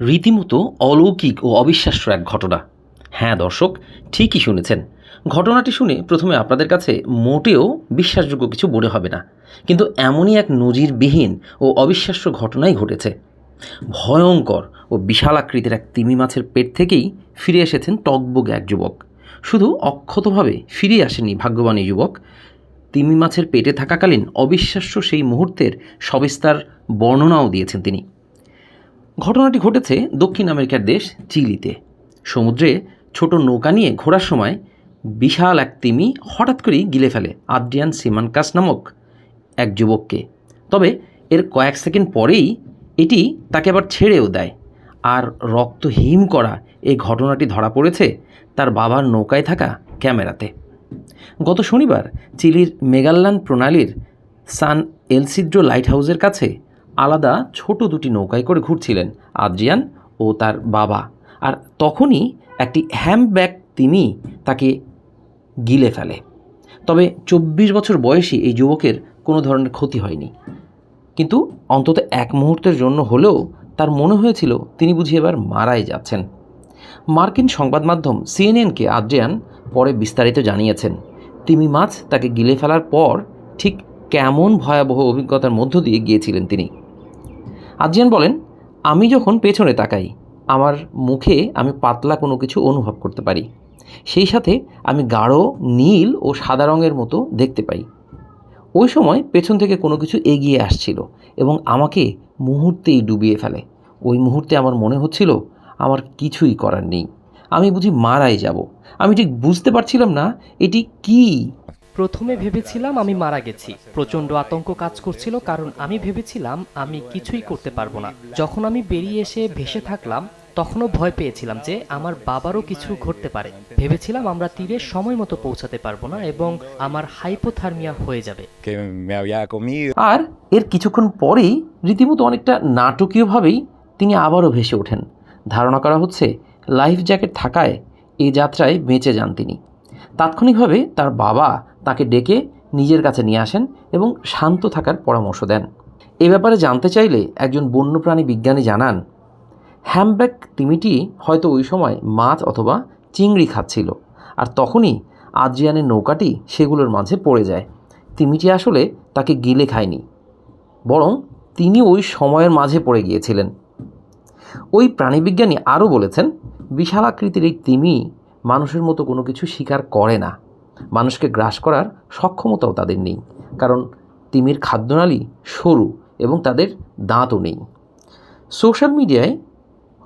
রীতিমতো অলৌকিক ও অবিশ্বাস্য এক ঘটনা। হ্যাঁ দর্শক, ঠিকই শুনেছেন। ঘটনাটি শুনে প্রথমে আপনাদের কাছে মোটেও বিশ্বাসযোগ্য কিছু মনে হবে না। কিন্তু এমনই এক নজিরবিহীন ও অবিশ্বাস্য ঘটনাই ঘটেছে। ভয়ঙ্কর ও বিশাল আকৃতির এক তিমি মাছের পেট থেকেই ফিরে এসেছেন টকবগে এক যুবক। শুধু অক্ষতভাবে ফিরে আসেনি ভাগ্যবান এই যুবক। তিমি মাছের পেটে থাকাকালীন অবিশ্বাস্য সেই মুহূর্তের সবিস্তার বর্ণনাও দিয়েছেন তিনি। ঘটনাটি ঘটেছে দক্ষিণ আমেরিকার দেশ চিলিতে। সমুদ্রে ছোট নৌকা নিয়ে ঘোরার সময় বিশাল এক তিমি হঠাৎ করেই গিলে ফেলে আদ্রিয়ান সিমানকাস নামক এক যুবককে। তবে এর কয়েক সেকেন্ড পরেই এটি তাকে আবার ছেড়েও দেয় আর রক্ত হিম করা এই ঘটনাটি ধরা পড়েছে তার বাবার নৌকায় থাকা ক্যামেরাতে। গত শনিবার চিলির মেগাল্লান প্রণালীর সান এলসিড্রো লাইট হাউসের কাছে আলাদা ছোট দুটি নৌকায় করে ঘুরছিলেন আদ্রিয়ান ও তার বাবা। আর তখনই একটি হ্যাম্পব্যাগ তিনি তাকে গিলে ফেলে। তবে চব্বিশ বছর বয়সী এই যুবকের কোনো ধরনের ক্ষতি হয়নি। কিন্তু অন্তত এক মুহূর্তের জন্য হলেও তার মনে হয়েছিল তিনি বুঝি এবার মারাই যাচ্ছেন। মার্কিন সংবাদ মাধ্যম সিএনএনকে আদ্রিয়ান পরে বিস্তারিত জানিয়েছেন, তিমি মাছ তাকে গিলে ফেলার পর ঠিক কেমন ভয়াবহ অভিজ্ঞতার মধ্য দিয়ে গিয়েছিলেন তিনি। আদ্রিয়ান বলেন, আমি যখন পেছনে তাকাই, আমার মুখে আমি পাতলা কোনো কিছু অনুভব করতে পারি। সেই সাথে আমি গাঢ়, নীল ও সাদা রঙের মতো দেখতে পাই। ওই সময় পেছন থেকে কোনো কিছু এগিয়ে আসছিল এবং আমাকে মুহূর্তেই ডুবিয়ে ফেলে। ওই মুহূর্তে আমার মনে হচ্ছিল, আমার কিছুই করার নেই। আমি বুঝি মারাই যাব। আমি ঠিক বুঝতে পারছিলাম না, এটি কী প্রথমে ভেবেছিলাম আমি মারা গেছি। প্রচণ্ড আতঙ্ক কাজ করছিল কারণ আমি ভেবেছিলাম আমি কিছুই করতে পারব না। যখন আমি বেরিয়ে এসে ভেসে থাকলাম তখনও ভয় পেয়েছিলাম যে আমার বাবারও কিছু ঘটতে পারে। ভেবেছিলাম আমরা তীরে সময় মতো পৌঁছাতে পারব না এবং আমার হাইপোথার্মিয়া হয়ে যাবে. আর এর কিছুক্ষণ পরেই রীতিমতো অনেকটা নাটকীয়ভাবেই তিনি আবারও ভেসে ওঠেন। ধারণা করা হচ্ছে লাইফ জ্যাকেট থাকায় এই যাত্রায় বেঁচে যান তিনি। তাৎক্ষণিকভাবে তার বাবা তাকে ডেকে নিজের কাছে নিয়ে আসেন এবং শান্ত থাকার পরামর্শ দেন। এ ব্যাপারে জানতে চাইলে একজন বন্যপ্রাণী বিজ্ঞানী জানান, হ্যামব্যাক তিমিটি হয়তো ওই সময় মাছ অথবা চিংড়ি খাচ্ছিল আর তখনই আদ্রিয়ানের নৌকাটি সেগুলোর মাঝে পড়ে যায়। তিমিটি আসলে তাকে গিলে খায়নি, বরং তিনি ওই সময়ের মাঝে পড়ে গিয়েছিলেন। ওই প্রাণীবিজ্ঞানী আরও বলেছেন, বিশাল আকৃতির এই তিমি মানুষের মতো কোনো কিছু স্বীকার করে না। মানুষকে গ্রাস করার সক্ষমতাও তাদের নেই। কারণ তিমির খাদ্যনালী সরু এবং তাদের দাঁতও নেই। সোশ্যাল মিডিয়ায়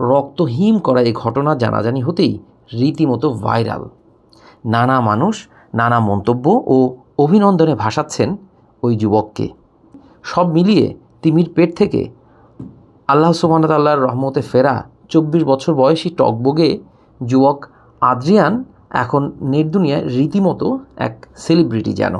রক্তহীন করা এই ঘটনা জানাজানি হতেই রীতিমতো ভাইরাল। নানা মানুষ, নানা মন্তব্য ও অভিনন্দনে ভাসাচ্ছেন ওই যুবককে। সব মিলিয়ে তিমির পেট থেকে আল্লাহ সুবাহতাল্লাহর রহমতে ফেরা চব্বিশ বছর বয়সী টকবগে যুবক আদ্রিয়ান এখন নেট দুনিয়ায় রীতিমতো এক সেলিব্রিটি যেন।